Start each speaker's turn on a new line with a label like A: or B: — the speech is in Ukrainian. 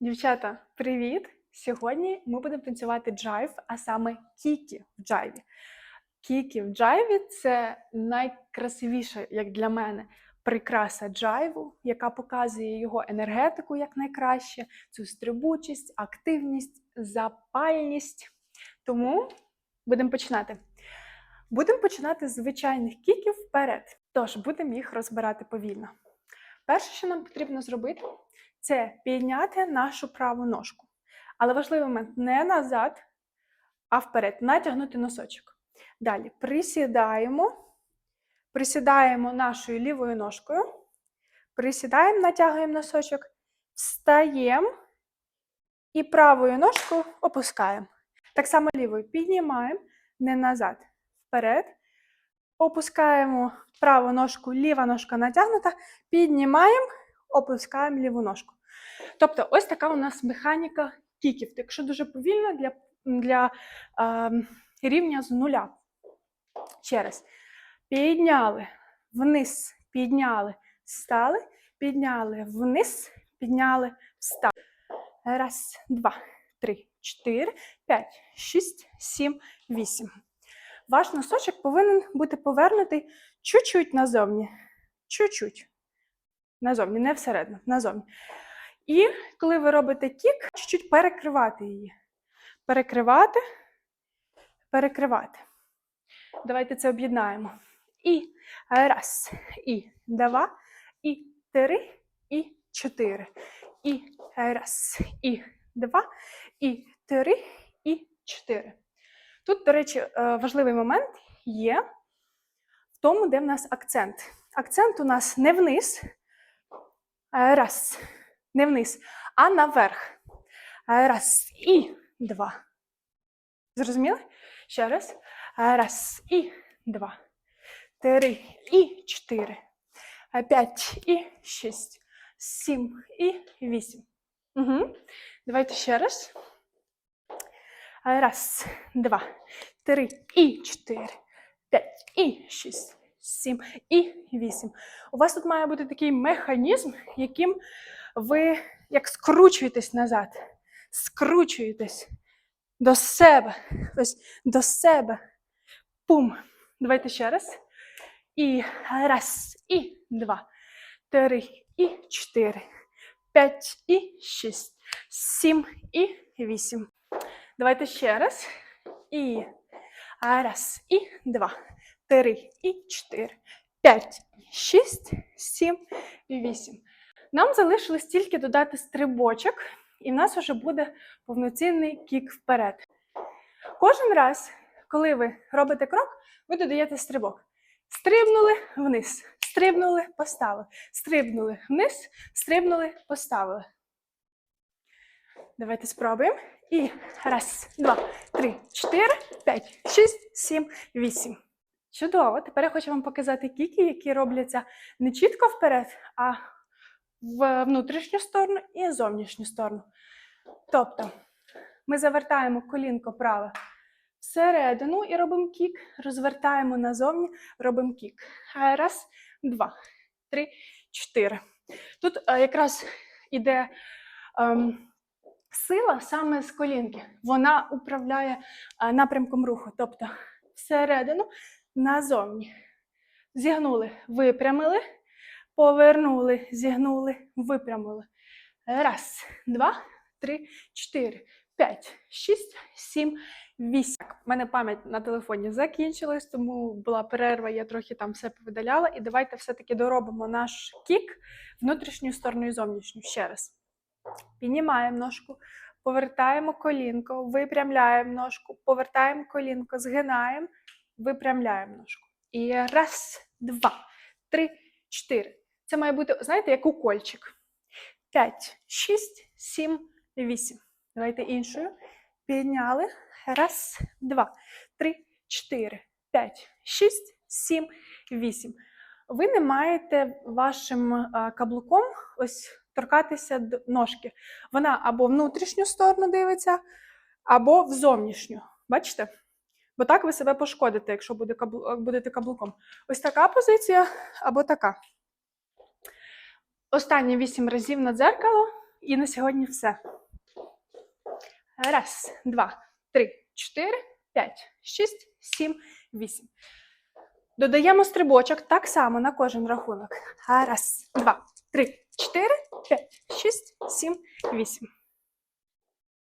A: Дівчата, привіт! Сьогодні ми будемо танцювати джайв, а саме кікі в джайві. Кікі в джайві це найкрасивіша, як для мене, прикраса джайву, яка показує його енергетику як найкраще, цю стрибучість, активність, запальність. Тому будемо починати. Будемо починати з звичайних кіків вперед. Тож будемо їх розбирати повільно. Перше, що нам потрібно зробити, це підняти нашу праву ножку. Але важливий момент не назад, а вперед. Натягнути носочок. Далі присідаємо, присідаємо нашою лівою ножкою, присідаємо, натягуємо носочок, встаємо і правою ножкою опускаємо. Так само лівою піднімаємо, не назад, вперед. Опускаємо праву ножку, ліва ножка натягнута, піднімаємо, опускаємо ліву ножку. Тобто, ось така у нас механіка кіків. Якщо дуже повільно для, для е, рівня з нуля. Ще. Підняли, вниз, підняли, встали, підняли, вниз, підняли, встали. Раз, два, три, чотири, п'ять, шість, сім, вісім. Ваш носочок повинен бути повернутий чуть-чуть назовні. Чуть-чуть. Назовні, не всередину, назовні. І коли ви робите кік, чуть-чуть перекривати її. Перекривати, перекривати. Давайте це об'єднаємо. І раз, і два, і три, і чотири. І раз, і два, і три, і чотири. Тут, до речі, е, важливий момент є в тому, де в нас акцент. Акцент у нас не вниз. Е, Раз, не вниз, а наверх. Е, Раз і два. Зрозуміли? Ще раз. Е, Раз і два. Три і чотири. Е, П'ять і шість. Сім і вісім. Угу. Давайте ще раз. Раз, два, три і чотири. П'ять і шість. Сім і вісім. У вас тут має бути такий механізм, яким ви як скручуєтесь назад, скручуєтесь до себе, ось до себе. Пум. Давайте ще раз. І раз, і два, три, і чотири, п'ять, і шість, сім, і вісім. Давайте ще раз. І раз, і два, три, і чотири, п'ять, і шість, сім, вісім. Нам залишилось тільки додати стрибочок, і в нас вже буде повноцінний кік вперед. Кожен раз, коли ви робите крок, ви додаєте стрибок. Стрибнули вниз, стрибнули, поставили, стрибнули вниз, стрибнули, поставили. Давайте спробуємо. І раз, два, три, чотири, п'ять, шість, сім, вісім. Чудово! Тепер я хочу вам показати кіки, які робляться не чітко вперед, а в внутрішню сторону і зовнішню сторону. Тобто ми завертаємо колінко праве всередину і робимо кік, розвертаємо назовні, робимо кік. Раз, два, три, чотири. Тут е, якраз іде ем, сила саме з колінки. Вона управляє е, напрямком руху. Тобто всередину, назовні. Зігнули, випрямили, повернули, зігнули, випрямили. Раз, два, три, чотири, п'ять, шість, сім, вісім. У мене пам'ять на телефоні закінчилась, тому була перерва, я трохи там все повидаляла. І давайте все-таки доробимо наш кік внутрішню сторону і зовнішню. Ще раз. Піднімаємо ножку, повертаємо колінко, випрямляємо ножку, повертаємо колінко, згинаємо, випрямляємо ножку. І раз, два, три, чотири. Це має бути, знаєте, як укольчик. П'ять, шість, сім, вісім. Давайте іншою. Підняли. Раз, два, три, чотири, п'ять, шість, сім, вісім. Ви не маєте вашим каблуком ось торкатися до ножки. Вона або внутрішню сторону дивиться, або в зовнішню. Бачите? Бо так ви себе пошкодите, якщо буде будете каблуком. Ось така позиція або така. Останні вісім разів на дзеркало І на сьогодні все. Раз, два, три, чотири, п'ять, шість, сім, вісім. Додаємо стрибочок так само на кожен рахунок. Раз, два, три, чотири, п'ять, шість, сім, вісім.